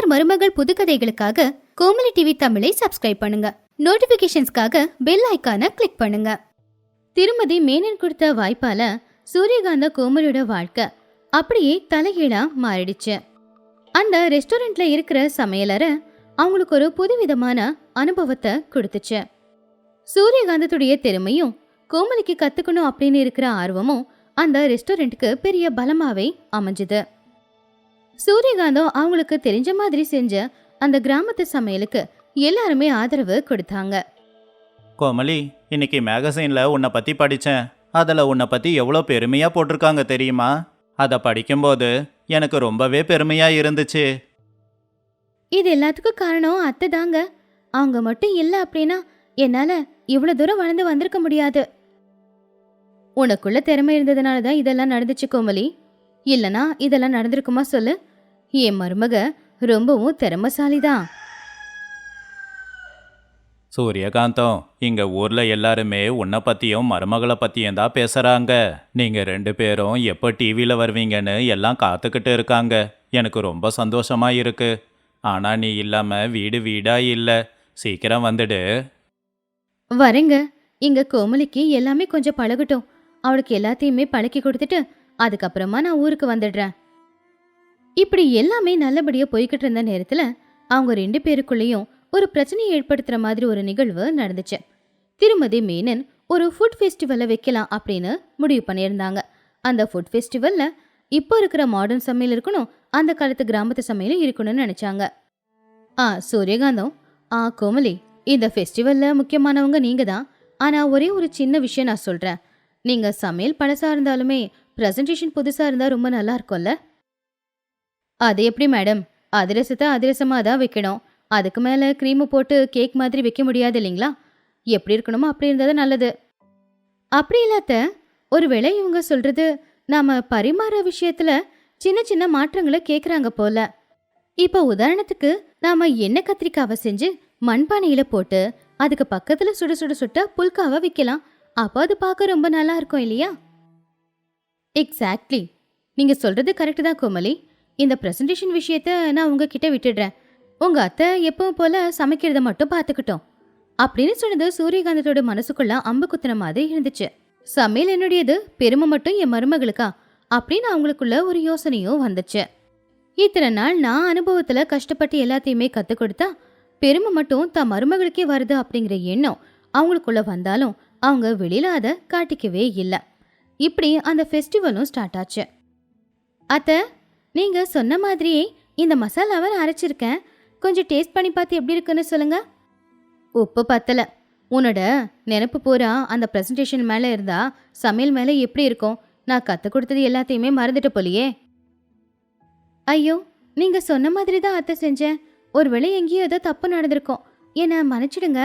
மாமியார் மருமகள் புதுக்கதைகளுக்காக கோமலி டிவி தமிழை சப்ஸ்கிரைப் பண்ணுங்க. நோட்டிபிகேஷன்ஸ்க்காக பெல் ஐகானை கிளிக் பண்ணுங்க. திருமதி மேனன் கொடுத்த வாய்ப்பால சூரியகாந்த கோமலியோட வாழ்க்கை அப்படியே தலைகீழா மாறிடுச்சு. அந்த ரெஸ்டாரண்ட்ல இருக்கிற சமையலறை அவங்களுக்கு ஒரு புதுவிதமான அனுபவத்தை கொடுத்துச்சு. சூரியகாந்தத்துடைய திறமையும் கோமலிக்கு கத்துக்கணும் அப்படின்னு இருக்கிற ஆர்வமும் அந்த ரெஸ்டாரண்ட்டுக்கு பெரிய பலமாவே அமைஞ்சுது. சூரியகாந்தம் அவங்களுக்கு தெரிஞ்ச மாதிரி செஞ்ச அந்த கிராமத்து சமையலுக்கு எல்லாருமே ஆதரவு கொடுத்தாங்க. கோமலி இன்னைக்கு மேகசைன்ல உன்னை பத்தி படிச்சேன். அதில் உன்னை பத்தி எவ்வளோ பெருமையா போட்டிருக்காங்க தெரியுமா? அதை படிக்கும்போது எனக்கு ரொம்பவே பெருமையா இருந்துச்சு. இது எல்லாத்துக்கும் காரணம் அத்தை தாங்க. அவங்க மட்டும் இல்லை அப்படின்னா என்னால இவ்வளவு தூரம் வளர்ந்து வந்திருக்க முடியாது. உனக்குள்ள திறமை இருந்ததுனால தான் இதெல்லாம் நடந்துச்சு கோமலி இல்லனா இதெல்லாம் நடந்திருக்குமா சொல்லு? என் மருமக ரொம்பவும் திறமசாலி தான் சூரியகாந்தம் இங்க ஊர்ல எல்லாருமே உன்னை பத்தியும் மருமகளை பத்தியும் தான் பேசுறாங்க. நீங்க ரெண்டு பேரும் எப்போ டிவியில வருவீங்கன்னு எல்லாம் காத்துக்கிட்டு இருக்காங்க. எனக்கு ரொம்ப சந்தோஷமா இருக்கு. ஆனா நீ இல்லாம வீடு வீடா இல்ல. சீக்கிரம் வந்துடு. வரேங்க. இங்க கோமலிக்கு எல்லாமே கொஞ்சம் பழகட்டும். அவளுக்கு எல்லாத்தையுமே பழக்கி கொடுத்துட்டு அதுக்கப்புறமா நான் ஊருக்கு வந்துடுறேன். இப்படி எல்லாமே நல்லபடியா போய்கிட்டு இருந்த நேரத்துல அவங்க ரெண்டு பேருக்குள்ளேயும் ஒரு பிரச்சனையை ஏற்படுத்துற மாதிரி ஒரு நிகழ்வு நடந்துச்சு. திருமதி மேனன் ஒரு ஃபுட் ஃபெஸ்டிவலை வைக்கலாம் அப்படின்னு முடிவு பண்ணியிருந்தாங்க. அந்த ஃபுட் ஃபெஸ்டிவல்ல இப்போ இருக்கிற மாடர்ன் சமையல் இருக்கணும் அந்த காலத்து கிராமத்து சமையலும் இருக்கணும்னு நினைச்சாங்க. ஆ சூரியகாந்தம் ஆ கோமலி இந்த ஃபெஸ்டிவல்ல முக்கியமானவங்க நீங்க தான் ஆனா ஒரே ஒரு சின்ன விஷயம் நான் சொல்றேன். நீங்க சமையல் பழசா இருந்தாலுமே ப்ரெசன்டேஷன் புதுசா இருந்தா ரொம்ப நல்லா இருக்கும்ல? அது எப்படி மேடம் அதிரசத்தை அதிரசமா தான் வைக்கணும். அதுக்கு மேல க்ரீமு போட்டு கேக் மாதிரி வைக்க முடியாது இல்லைங்களா? எப்படி இருக்கணுமோ அப்படி இருந்தது நல்லது. அப்படி இல்லாத ஒருவேளை இவங்க சொல்றது நாம பரிமாற விஷயத்துல சின்ன சின்ன மாற்றங்களை கேட்குறாங்க போல. இப்போ உதாரணத்துக்கு நாம எண்ணெய் கத்திரிக்காவை செஞ்சு மண்பானையில போட்டு அதுக்கு பக்கத்துல சுட சுட சுட்ட புல்காவை வைக்கலாம். அப்போ அது பார்க்க ரொம்ப நல்லா இருக்கும் இல்லையா? எக்ஸாக்ட்லி நீங்கள் சொல்றது கரெக்டு தான் கோமலி இந்த ப்ரெசன்டேஷன் விஷயத்த நான் உங்ககிட்ட விட்டுடுறேன். உங்க அத்தை எப்பவும் போல சமைக்கிறத மட்டும் பார்த்துக்கிட்டோம். அப்படின்னு சொன்னது சூரியகாந்தத்தோட மனசுக்குள்ள அம்பு குத்துன மாதிரி இருந்துச்சு. சமையல் என்னுடையது பெருமை மட்டும் என் மருமகளுக்கா? அப்படின்னு அவங்களுக்குள்ள ஒரு யோசனையும் வந்துச்சு. இத்தனை நாள் நான் அனுபவத்துல கஷ்டப்பட்டு எல்லாத்தையுமே கற்றுக் கொடுத்தா பெருமை மட்டும் தன் மருமகளுக்கே வருது அப்படிங்கிற எண்ணம் அவங்களுக்குள்ள வந்தாலும் அவங்க வெளியில அதை காட்டிக்கவே இல்லை. இப்படி அந்த ஃபெஸ்டிவலும் ஸ்டார்ட் ஆச்சு. அத்தை நீங்கள் சொன்ன மாதிரியே இந்த மசாலாவை நான் அரைச்சிருக்கேன். கொஞ்சம் டேஸ்ட் பண்ணி பார்த்து எப்படி இருக்குன்னு சொல்லுங்க. உப்பு பத்தல. உன்னோட நினப்பு பூரா அந்த ப்ரெசன்டேஷன் மேலே இருந்தா சமையல் மேலே எப்படி இருக்கும்? நான் கற்றுக் கொடுத்தது எல்லாத்தையுமே மறந்துட்டு போலியே. ஐயோ நீங்கள் சொன்ன மாதிரி தான் அத்தை செஞ்சேன். ஒருவேளை எங்கேயோ ஏதோ தப்பு நடந்திருக்கும். என்னை மன்னிச்சிடுங்க.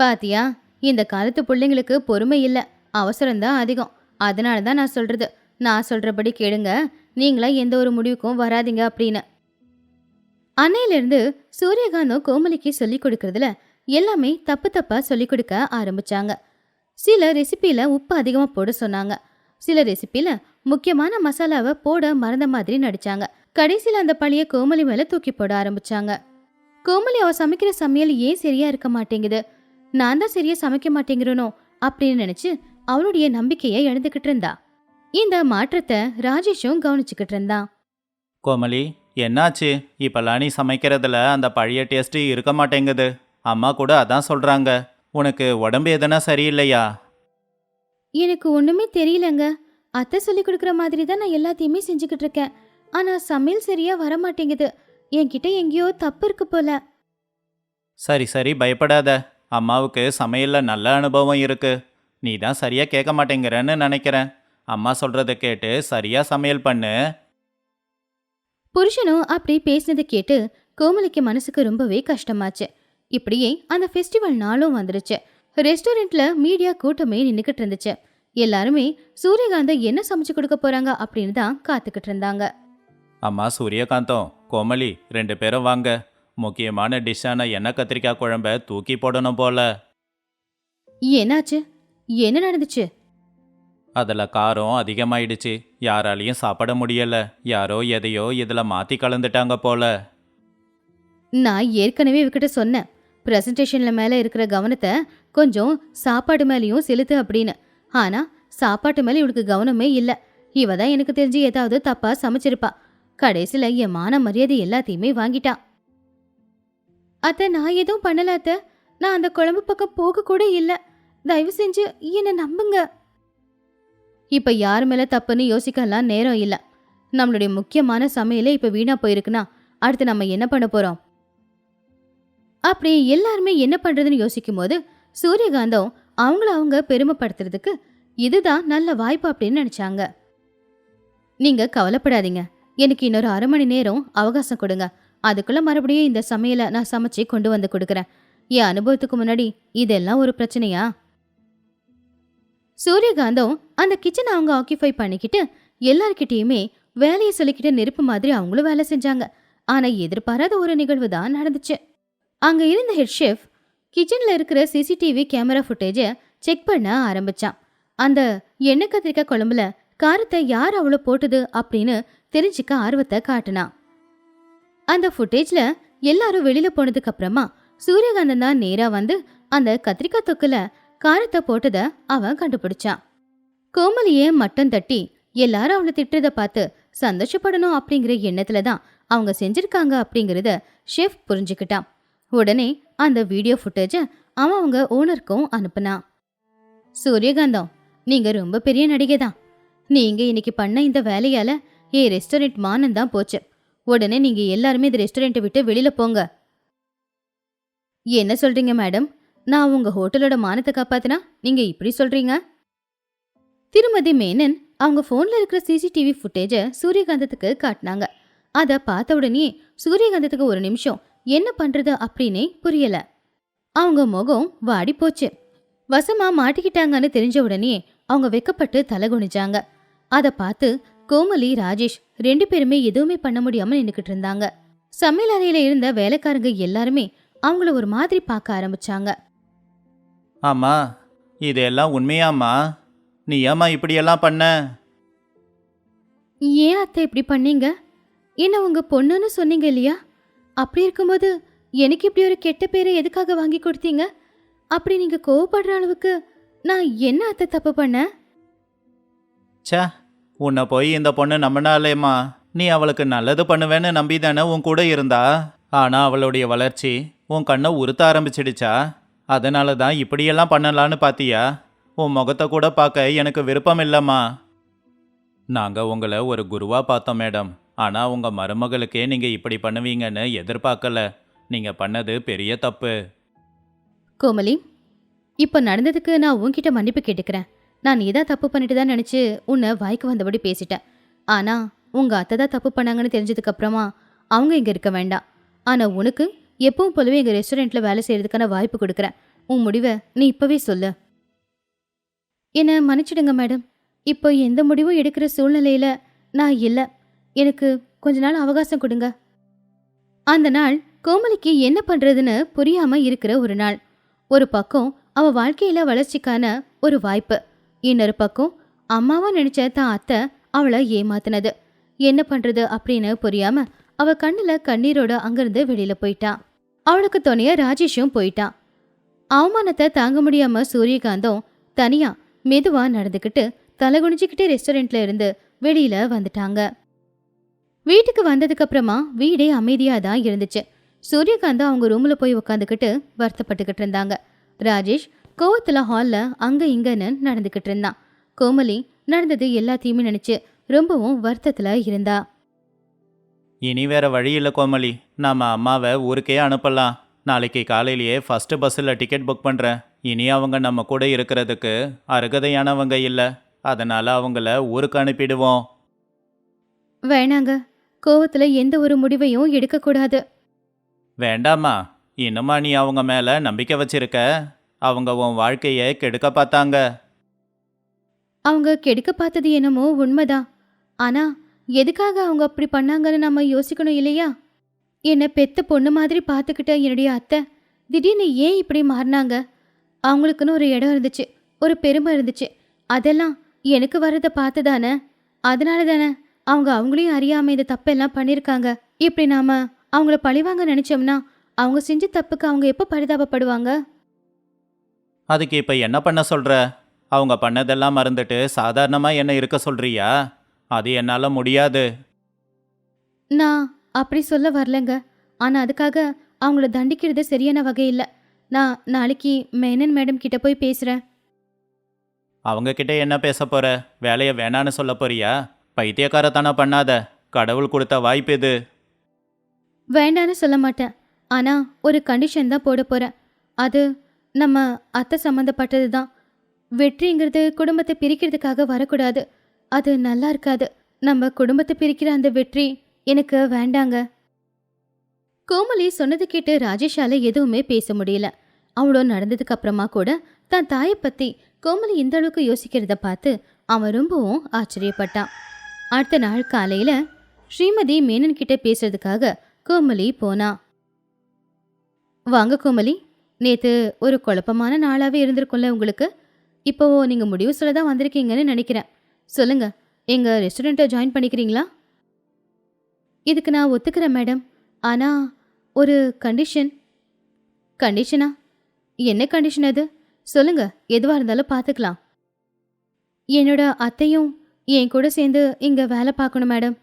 பாத்தியா இந்த காலத்து பிள்ளைங்களுக்கு பொறுமை இல்லை. அவசரம்தான் அதிகம். அதனால தான் நான் சொல்றது. நான் சொல்கிறபடி கேளுங்க. நீங்களா எந்த ஒரு முடிவுக்கும் வராதீங்க அப்படின்னு. அன்னையிலிருந்து சூரியகாந்தம் கோமலிக்கு சொல்லி கொடுக்கறதுல எல்லாமே தப்பு தப்பா சொல்லி கொடுக்க ஆரம்பிச்சாங்க. சில ரெசிப்பியில் உப்பு அதிகமா போட சொன்னாங்க. சில ரெசிபியில முக்கியமான மசாலாவை போட மறந்த மாதிரி நடிச்சாங்க. கடைசியில் அந்த பழிய கோமலி மேல தூக்கி போட ஆரம்பிச்சாங்க. கோமலி அவ சமைக்கிற சமையல் ஏன் சரியா இருக்க மாட்டேங்குது? நான் தான் சரியா சமைக்க மாட்டேங்கிறனோ அப்படின்னு நினைச்சு அவளுடைய நம்பிக்கையை இழந்துக்கிட்டு இருந்தா. இந்த மாற்றத்தை ராஜேஷும் கவனிச்சுக்கிட்டு இருந்தான். கோமலி என்னாச்சு? இப்பெல்லாம் நீ சமைக்கிறதுல அந்த பழைய டேஸ்ட்டு இருக்க மாட்டேங்குது. அம்மா கூட அதான் சொல்றாங்க. உனக்கு உடம்பு எதனா சரியில்லையா? எனக்கு ஒண்ணுமே தெரியலங்க. அத்தை சொல்லி கொடுக்குற மாதிரி தான் நான் எல்லாத்தையுமே செஞ்சுக்கிட்டு இருக்கேன். ஆனா சமையல் சரியா வர மாட்டேங்குது என்கிட்ட எங்கேயோ தப்பு இருக்கு போல. சரி சரி பயப்படாத. அம்மாவுக்கு சமையல்ல நல்ல அனுபவம் இருக்கு. நீ தான் சரியா கேட்க மாட்டேங்கிறன்னு நினைக்கிறேன். அம்மா சொல்றத கேட்டு சரியா சமையல் பண்ணு. புருஷனும் அப்படி பேசினதை கேட்டு கோமலிக்கு மனசுக்கு ரொம்பவே கஷ்டமாச்சு. இப்படியே அந்த ஃபெஸ்டிவல் நாளும் வந்துருச்சு. ரெஸ்டாரண்ட்ல மீடியா கூட்டமே நின்னுக்கிட்டு இருந்துச்சு. எல்லாருமே சூரியகாந்த என்ன சமைச்சு கொடுக்க போறாங்க அப்படின்னு தான் காத்துக்கிட்டு இருந்தாங்க. அம்மா சூரியகாந்தம் கோமலி ரெண்டு பேரும் வாங்க. முக்கியமான டிஷ்ஷான எண்ணெய் கத்திரிக்காய் குழம்ப தூக்கி போடணும் போல. என்னாச்சு? என்ன நடந்துச்சு? அதில் காரம் அதிகமாயிடுச்சு. யாராலையும் சாப்பிட முடியலை. யாரோ எதையோ இதில் மாற்றி கலந்துட்டாங்க போல. நான் ஏற்கனவே இவகிட்ட சொன்னேன். ப்ரெசன்டேஷனில் மேலே இருக்கிற கவனத்தை கொஞ்சம் சாப்பாடு மேலேயும் செலுத்து அப்படின்னு. ஆனால் சாப்பாட்டு மேலே இவளுக்கு கவனமே இல்லை. இவ தான் எனக்கு தெரிஞ்சு ஏதாவது தப்பாக சமைச்சிருப்பா. கடைசியில என் மான மரியாதை எல்லாத்தையுமே வாங்கிட்டா. அத்தை நான் எதுவும் பண்ணல அத்தை. நான் அந்த குழம்பு பக்கம் போக கூட தயவு செஞ்சு என்னை நம்புங்க. இப்ப யார் மேல தப்புன்னு யோசிக்கலாம் நேரம் இல்ல. நம்மளுடைய முக்கியமான சமையலே இப்ப வீணா போயிருக்குன்னா அடுத்து நம்ம என்ன பண்ண போறோம்? அப்படி எல்லாருமே என்ன பண்றதுன்னு யோசிக்கும் போது சூரியகாந்தம் அவங்கள அவங்க பெருமைப்படுத்துறதுக்கு இதுதான் நல்ல வாய்ப்பு அப்படின்னு நினைச்சாங்க. நீங்க கவலைப்படாதீங்க. எனக்கு இன்னொரு அரை மணி நேரம் அவகாசம் கொடுங்க. அதுக்குள்ள மறுபடியும் இந்த சமையலை நான் சமைச்சு கொண்டு வந்து கொடுக்குறேன். என் அனுபவத்துக்கு முன்னாடி இதெல்லாம் ஒரு பிரச்சனையா? சூரியகாந்தம் அந்த கிச்சனை அவங்க ஆக்கிஃபை பண்ணிக்கிட்டு எல்லார்கிட்டேயுமே வேலையை சொல்லிக்கிட்டு நெருப்பு மாதிரி அவங்களும் வேலை செஞ்சாங்க. ஆனா எதிர்பாராத ஒரு நிகழ்வு தான் நடந்துச்சு. அங்க இருந்த ஹெட் ஷெஃப் கிச்சன்ல இருக்கிற சிசிடிவி கேமரா ஃபுட்டேஜை செக் பண்ண ஆரம்பிச்சான். அந்த எண்ணெய் கத்திரிக்காய் குழம்புல காரத்தை யார் அவ்வளோ போட்டது அப்படின்னு தெரிஞ்சுக்க ஆர்வத்தை காட்டினான். அந்த ஃபுட்டேஜ்ல எல்லாரும் வெளியில் போனதுக்கு அப்புறமா சூரியகாந்தன் தான் நேரா வந்து அந்த கத்திரிக்காய் தொக்குல காரத்தை போட்டத அவன் கண்டுபிடிச்சான். கோமலிய மட்டம் தட்டி எல்லாரும் அவளை திட்டுறத பார்த்து சந்தோஷப்படணும் அப்படிங்கிற எண்ணத்துல தான் அவங்க செஞ்சிருக்காங்க அப்படிங்கறத ஷெஃப் புரிஞ்சுக்கிட்டான். உடனே அந்த வீடியோ ஃபுட்டேஜை அவன் அவங்க ஓனருக்கும் அனுப்புனான். சூரியகாந்தம் நீங்க ரொம்ப பெரிய நடிகை தான். நீங்க இன்னைக்கு பண்ண இந்த வேலையால என் ரெஸ்டாரண்ட் மானம் தான் போச்சு. உடனே நீங்க எல்லாருமே இந்த ரெஸ்டாரண்ட்டை விட்டு வெளியில போங்க. என்ன சொல்றீங்க மேடம் நான் உங்க ஹோட்டலோட மானத்தை காப்பாத்தினா நீங்க இப்படி சொல்றீங்க? திருமதி மேனன் அவங்க போன்ல இருக்கிற சிசிடிவி ஃபுட்டேஜை சூரியகாந்தத்துக்கு காட்டினாங்க. அதை பார்த்த உடனே சூரியகாந்தத்துக்கு ஒரு நிமிஷம் என்ன பண்றது அப்படின்னே புரியல. அவங்க முகம் வாடி போச்சு. வசமா மாட்டிக்கிட்டாங்கன்னு தெரிஞ்ச உடனே அவங்க வெக்கப்பட்டு தலை குனிஞ்சாங்க. அதை பார்த்து கோமலி ராஜேஷ் ரெண்டு பேருமே எதுவுமே பண்ண முடியாம நின்னுக்கிட்டு இருந்தாங்க. சமையல் அறையில இருந்த வேலைக்காரங்க எல்லாருமே அவங்கள ஒரு மாதிரி பார்க்க ஆரம்பிச்சாங்க. ஆமா இதெல்லாம் உண்மையாம்மா. நீ ஏம்மா இப்படியெல்லாம் பண்ண? ஏன் அத்தை இப்படி பண்ணீங்க? என்ன உங்க பொண்ணுன்னு சொன்னீங்க இல்லையா? அப்படி இருக்கும்போது எனக்கு இப்படி ஒரு கெட்ட பேரை எதுக்காக வாங்கி கொடுத்தீங்க? அப்படி நீங்க கோவப்படுற அளவுக்கு நான் என்ன அத்தை தப்பு பண்ணேன் ச்சே உன்னை போய் இந்த பொண்ணு நம்பினாலேம்மா நீ அவளுக்கு நல்லது பண்ணுவேன்னு நம்பி தானே உன் கூட இருந்தா? ஆனா அவளுடைய வளர்ச்சி உன் கண்ணை உறுத்த ஆரம்பிச்சிடுச்சா? அதனால தான் இப்படியெல்லாம் பண்ணலான்னு பாத்தியா? உன் முகத்தை கூட பார்க்க எனக்கு விருப்பம் இல்லைம்மா. நாங்கள் உங்களை ஒரு குருவாக பார்த்தோம் மேடம். ஆனால் உங்கள் மருமகளுக்கே நீங்கள் இப்படி பண்ணுவீங்கன்னு எதிர்பார்க்கல. நீங்கள் பண்ணது பெரிய தப்பு. கோமலி இப்போ நடந்ததுக்கு நான் உன்கிட்ட மன்னிப்பு கேட்டுக்கிறேன். நான் நீதான் தப்பு பண்ணிட்டு தான் நினச்சி உன்னை வாய்க்கு வந்தபடி பேசிட்டேன் ஆனால் உங்கள் அத்தை தான் தப்பு பண்ணாங்கன்னு தெரிஞ்சதுக்கப்புறமா அவங்க இங்கே இருக்க வேண்டாம். ஆனால் உனக்கு எப்பவும் போலவே எங்க ரெஸ்டாரண்ட்ல வேலை செய்யறதுக்கான வாய்ப்பு கொடுக்குறேன். உன் முடிவை நீ இப்பவே சொல்லு. என்ன மன்னிச்சிடுங்க மேடம் இப்போ எந்த முடிவும் எடுக்கிற சூழ்நிலையில நான் இல்லை. எனக்கு கொஞ்ச நாள் அவகாசம் கொடுங்க. அந்த நாள் கோமலிக்கு என்ன பண்றதுன்னு புரியாம இருக்கிற ஒரு நாள். ஒரு பக்கம் அவ வாழ்க்கையில வளர்ச்சிக்கான ஒரு வாய்ப்பு. இன்னொரு பக்கம் அம்மாவா நினைச்ச தான் அத்தை அவளை ஏமாத்துனது. என்ன பண்றது அப்படின்னு புரியாம அவள் கண்ணுல கண்ணீரோட அங்கேருந்து வெளியில போயிட்டான் அவளுக்கு துணைய ராஜேஷும் போயிட்டான். அவமானத்தை தாங்க முடியாம சூரியகாந்தம் தனியா மெதுவா நடந்துக்கிட்டு தலை குனிஞ்சுக்கிட்டே ரெஸ்டாரண்ட்ல இருந்து வெளியில வந்துட்டாங்க. வீட்டுக்கு வந்ததுக்கு அப்புறமா வீடே அமைதியா தான் இருந்துச்சு. சூரியகாந்தா அவங்க ரூம்ல போய் உட்காந்துக்கிட்டு வருத்தப்பட்டுக்கிட்டு இருந்தாங்க. ராஜேஷ் கோவத்துல ஹால்ல அங்க இங்கன்னு நடந்துக்கிட்டு இருந்தான். கோமலி நடந்தது எல்லாத்தையுமே நினைச்சு ரொம்பவும் வருத்தத்துல இருந்தா. இனி வேற வழி இல்லை கோமலி நாம அம்மாவை ஊருக்கே அனுப்பலாம். நாளைக்கு காலையிலேயே ஃபர்ஸ்ட் பஸ்ஸில் டிக்கெட் புக் பண்ணுறேன் இனி அவங்க நம்ம கூட இருக்கிறதுக்கு அருகதையானவங்க இல்லை. அதனால அவங்கள ஊருக்கு அனுப்பிடுவோம். வேணாங்க. கோவத்துல எந்த ஒரு முடிவையும் எடுக்கக்கூடாது. வேண்டாமா இன்னுமா நீ அவங்க மேலே நம்பிக்கை வச்சிருக்க? அவங்க உன் வாழ்க்கையை கெடுக்க பார்த்தாங்க. அவங்க கெடுக்க பார்த்தது என்னமோ உண்மைதான். ஆனா எதுக்காக அவங்க அப்படி பண்ணாங்கன்னு நம்ம யோசிக்கணும் இல்லையா? என்னை பெத்த பொண்ணு மாதிரி பார்த்துக்கிட்ட என்னுடைய அத்தை. திடீர்னு ஏன் இப்படி மாறினாங்க? அவங்களுக்குன்னு ஒரு இடம் இருந்துச்சு ஒரு பெருமை இருந்துச்சு. அதெல்லாம் எனக்கு வர்றதை பார்த்து தானே? அதனால தானே அவங்க அவங்களையும் அறியாமல் இந்த தப்பெல்லாம் பண்ணியிருக்காங்க. இப்படி நாம அவங்கள பழிவாங்க நினைச்சோம்னா அவங்க செஞ்ச தப்புக்கு அவங்க எப்போ பரிதாபப்படுவாங்க? அதுக்கு இப்போ என்ன பண்ண சொல்ற? அவங்க பண்ணதெல்லாம் மறந்துட்டு சாதாரணமாக என்ன இருக்க சொல்றியா? அது என்னால் முடியாது. நான் அப்படி சொல்ல வரலங்க. ஆனா அதுக்காக அவங்கள தண்டிக்கிறது சரியான வகை இல்லை. நான் நாளைக்கு மேனன் மேடம் கிட்ட போய் பேசுறேன். அவங்க கிட்ட என்ன பேச போற? வேலையை வேணான்னு சொல்ல போறியா? பைத்தியக்காரத்தனம் பண்ணாத. கடவுள் கொடுத்த வாய்ப்பு இது. வேண்டான்னு சொல்ல மாட்டேன். ஆனா ஒரு கண்டிஷன் தான் போட போறேன். அது நம்ம அத்தை சம்மந்தப்பட்டது தான் வெற்றிங்கிறது குடும்பத்தை பிரிக்கிறதுக்காக வரக்கூடாது. அது நல்லா இருக்காது. நம்ம குடும்பத்தை பிரிக்கிற அந்த வெற்றி எனக்கு வேண்டாங்க. கோமலி சொன்னது கேட்டு ராஜேஷால எதுவுமே பேச முடியல. அவளோ நடந்ததுக்கு அப்புறமா கூட தன் தாயை பத்தி கோமலி இந்த அளவுக்கு யோசிக்கிறத பார்த்து அவன் ரொம்பவும் ஆச்சரியப்பட்டான். அடுத்த நாள் காலையில ஸ்ரீமதி மேனன் கிட்ட பேசுறதுக்காக கோமலி போனா. வாங்க கோமலி நேத்து ஒரு குழப்பமான நாளாவே இருந்திருக்கும்ல உங்களுக்கு. இப்போ நீங்க முடிவு சொல்ல தான் வந்திருக்கீங்கன்னு நினைக்கிறேன். சொல்லுங்க. எங்கள் ரெஸ்டாரண்ட்டை ஜாயின் பண்ணிக்கிறீங்களா? இதுக்கு நான் ஒத்துக்கிறேன் மேடம் ஆனால் ஒரு கண்டிஷன் கண்டிஷனா என்ன கண்டிஷன் அது? சொல்லுங்க. எதுவாக இருந்தாலும் பார்த்துக்கலாம் என்னோட அத்தையும் என் கூட சேர்ந்து இங்கே வேலை பார்க்கணும் மேடம்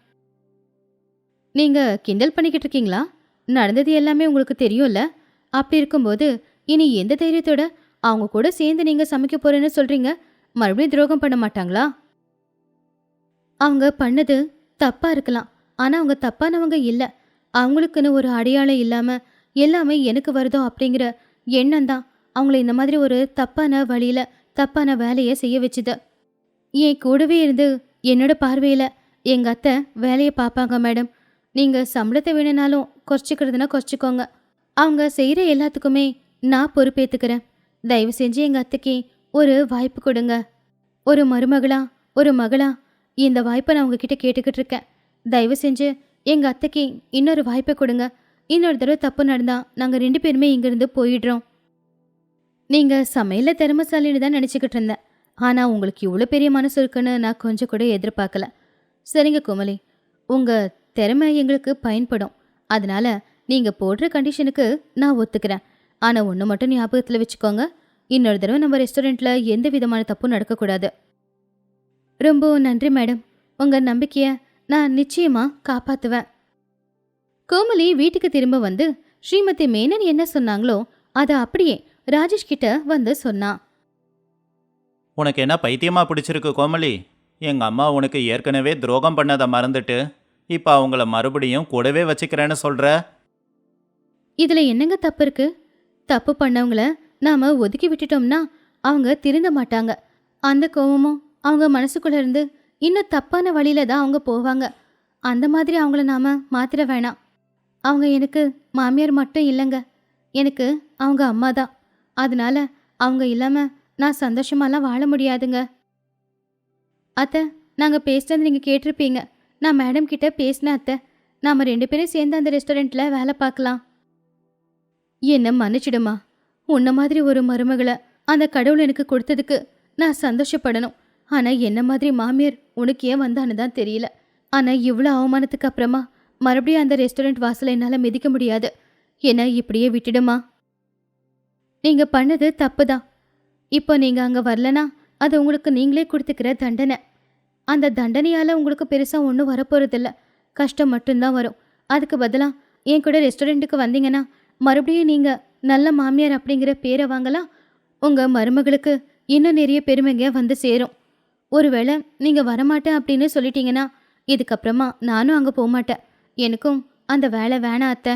நீங்கள் கிண்டல் பண்ணிக்கிட்டு இருக்கீங்களா? நடந்தது எல்லாமே உங்களுக்கு தெரியும்ல? அப்படி இருக்கும்போது இனி எந்த தைரியத்தோட அவங்க கூட சேர்ந்து நீங்கள் சமைக்க போகிறேன்னு சொல்கிறீங்க மறுபடியும் துரோகம் பண்ண மாட்டாங்களா? அவங்க பண்ணது தப்பா இருக்கலாம். ஆனா அவங்க தப்பானவங்க இல்ல. அவங்களுக்குன்னு ஒரு அடையாளம் இல்லாம எல்லாமே எனக்கு வருதோ அப்படிங்கிற எண்ணம் தான் அவங்கள இந்த மாதிரி ஒரு தப்பான வழியில தப்பான வேலையை செய்ய வச்சுது. என் கூடவே இருந்து என்னோட பார்வையில எங்க அத்தை வேலையை பார்ப்பாங்க மேடம். நீங்க சம்பளத்தை வேணுனாலும் குறைச்சிக்கிறதுனா குறைச்சிக்கோங்க. அவங்க செய்கிற எல்லாத்துக்குமே நான் பொறுப்பேற்றுக்கிறேன் தயவு செஞ்சு எங்கள் அத்தைக்கு ஒரு வாய்ப்பு கொடுங்க. ஒரு மருமகளா ஒரு மகளா இந்த வாய்ப்பை நான் உங்ககிட்ட கேட்டுக்கிட்டு இருக்கேன். தயவு செஞ்சு எங்கள் அத்தைக்கு இன்னொரு வாய்ப்பை கொடுங்க. இன்னொரு தடவை தப்பு நடந்தால் நாங்கள் ரெண்டு பேருமே இங்கேருந்து போயிடுறோம். நீங்கள் சமையலில் திறமசாலின்னு தான் நினச்சிக்கிட்டு இருந்தேன். ஆனால் உங்களுக்கு இவ்வளோ பெரிய மனசு இருக்குன்னு நான் கொஞ்சம் கூட எதிர்பார்க்கல. சரிங்க கோமலி. உங்கள் திறமை எங்களுக்கு பயன்படும். அதனால நீங்கள் போடுற கண்டிஷனுக்கு நான் ஒத்துக்கிறேன். ஆனால் ஒன்று மட்டும் ஞாபகத்தில் வச்சுக்கோங்க. இன்னொரு தடவை நம்ம ரெஸ்டாரண்ட்டில் எந்த விதமான தப்பும் நடக்கக்கூடாது. ரொம்ப நன்றி மேடம். உங்கள் நம்பிக்கையை நான் நிச்சயமாக காப்பாற்றுவேன் கோமலி வீட்டுக்கு திரும்ப வந்து ஸ்ரீமதி மேனன் என்ன சொன்னாங்களோ அதை அப்படியே ராஜேஷ் கிட்ட வந்து சொன்னா. உனக்கு என்ன பைத்தியமா பிடிச்சிருக்கு கோமலி? எங்க அம்மா உனக்கு ஏற்கனவே துரோகம் பண்ணதை மறந்துட்டு இப்போ அவங்கள மறுபடியும் கூடவே வச்சுக்கிறேன்னு சொல்ற? இதுல என்னங்க தப்பு இருக்கு? தப்பு பண்ணவங்கள நாம ஒதுக்கி விட்டுட்டோம்னா அவங்க திருந்த மாட்டாங்க. அந்த கோவமும் அவங்க மனசுக்குள்ள இருந்து இன்னும் தப்பான வழியில தான் அவங்க போவாங்க. அந்த மாதிரி அவங்கள நாம மாத்திர வேணாம். அவங்க எனக்கு மாமியார் மட்டும் இல்லைங்க. எனக்கு அவங்க அம்மா தான். அதனால அவங்க இல்லாம நான் சந்தோஷமாலாம் வாழ முடியாதுங்க. அத்தை நாங்கள் பேசினது நீங்கள் கேட்டிருப்பீங்க. நான் மேடம் கிட்ட பேசினேன் அத்தை. நாம ரெண்டு பேரும் சேர்ந்து அந்த ரெஸ்டாரண்ட்டில் வேலை பார்க்கலாம். என்ன மன்னிச்சிடுமா. உன்ன மாதிரி ஒரு மருமகளை அந்த கடவுள் எனக்கு கொடுத்ததுக்கு நான் சந்தோஷப்படணும். ஆனால் என்ன மாதிரி மாமியார் உனக்கு ஏன் வந்தான்னு தான் தெரியல. ஆனால் இவ்வளோ அவமானத்துக்கு அப்புறமா மறுபடியும் அந்த ரெஸ்டாரண்ட் வாசலை என்னால் மிதிக்க முடியாது. என்ன இப்படியே விட்டுடுமா? நீங்கள் பண்ணது தப்பு தான் இப்போ நீங்கள் அங்கே வரலனா அது உங்களுக்கு நீங்களே கொடுத்துக்கிற தண்டனை. அந்த தண்டனையால் உங்களுக்கு பெருசாக ஒன்றும் வரப்போகிறதில்ல கஷ்டம் மட்டும்தான் வரும். அதுக்கு பதிலாக என் கூட ரெஸ்டாரண்ட்டுக்கு வந்தீங்கன்னா மறுபடியும் நீங்கள் நல்ல மாமியார் அப்படிங்கிற பேரை வாங்கலாம். உங்கள் மருமகளுக்கு இன்னும் நிறைய பெருமைங்க வந்து சேரும். ஒருவேளை நீங்கள் வரமாட்டேன் அப்படின்னு சொல்லிட்டீங்கன்னா இதுக்கப்புறமா நானும் அங்கே போக மாட்டேன் எனக்கும் அந்த வேலை வேணாம் அத்தை.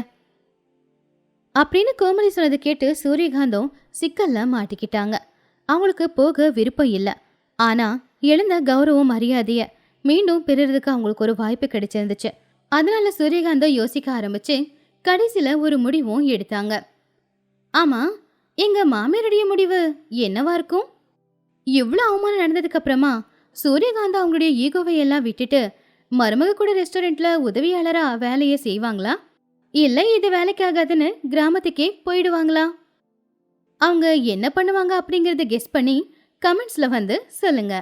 அப்படின்னு கோமலி சொன்னதை கேட்டு சூரியகாந்தம் சிக்கல்ல மாட்டிக்கிட்டாங்க. அவங்களுக்கு போக விருப்பம் இல்லை. ஆனா எழுந்த கௌரவம் மரியாதையை மீண்டும் பெறுறதுக்கு அவங்களுக்கு ஒரு வாய்ப்பு கிடைச்சிருந்துச்சு. அதனால சூரியகாந்தம் யோசிக்க ஆரம்பிச்சு கடைசியில் ஒரு முடிவும் எடுத்தாங்க. ஆமா எங்க மாமியாருடைய முடிவு என்னவா இருக்கும்? இவ்வளோ அவமானம் நடந்ததுக்கு அப்புறமா சூரியகாந்தா அவங்களுடைய ஈகோவை எல்லாம் விட்டுட்டு மருமக கூட ரெஸ்டாரண்ட்ல உதவியாளரா வேலையை செய்வாங்களா? இல்லை இது வேலைக்காகாதுன்னு கிராமத்துக்கே போயிடுவாங்களா? அவங்க என்ன பண்ணுவாங்க அப்படிங்கறத கெஸ் பண்ணி கமெண்ட்ஸ்ல வந்து சொல்லுங்க.